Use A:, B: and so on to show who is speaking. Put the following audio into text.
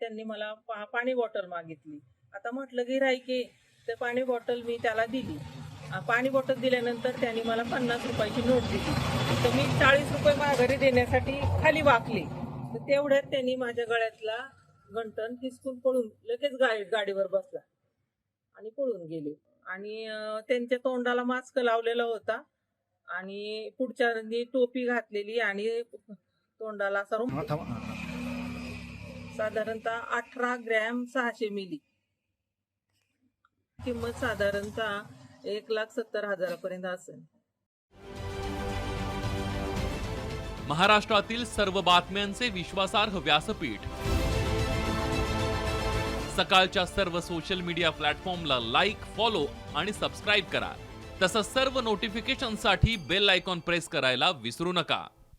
A: त्यांनी मला पाणी बॉटल मागितली. आता म्हटलं गिरायके तर पाणी बॉटल मी त्याला दिली. पाणी बॉटल दिल्यानंतर त्यांनी मला पन्नास रुपयाची नोट दिली. तर मी चाळीस रुपये माघारी देण्यासाठी खाली वाकले. तर तेवढ्यात त्यांनी माझ्या गळ्यातला गंटन हिसकून पळून लगेच गाडी गाडीवर बसला आणि पळून गेले. आणि त्यांच्या तोंडाला मास्क लावलेला होता आणि पुढच्या टोपी घातलेली आणि तोंडाला असा साधारणतः अठरा ग्रॅम सहाशे मिली. किंमत साधारणतः एक लाख सत्तर हजारापर्यंत असेल.
B: महाराष्ट्रातील सर्व बातम्यांचे विश्वासार्ह व्यासपीठ. सकाळच्या सर्व सोशल मीडिया प्लॅटफॉर्मला लाईक फॉलो आणि सबस्क्राईब करा. तसंच सर्व नोटिफिकेशनसाठी बेल आयकॉन प्रेस करायला विसरू नका.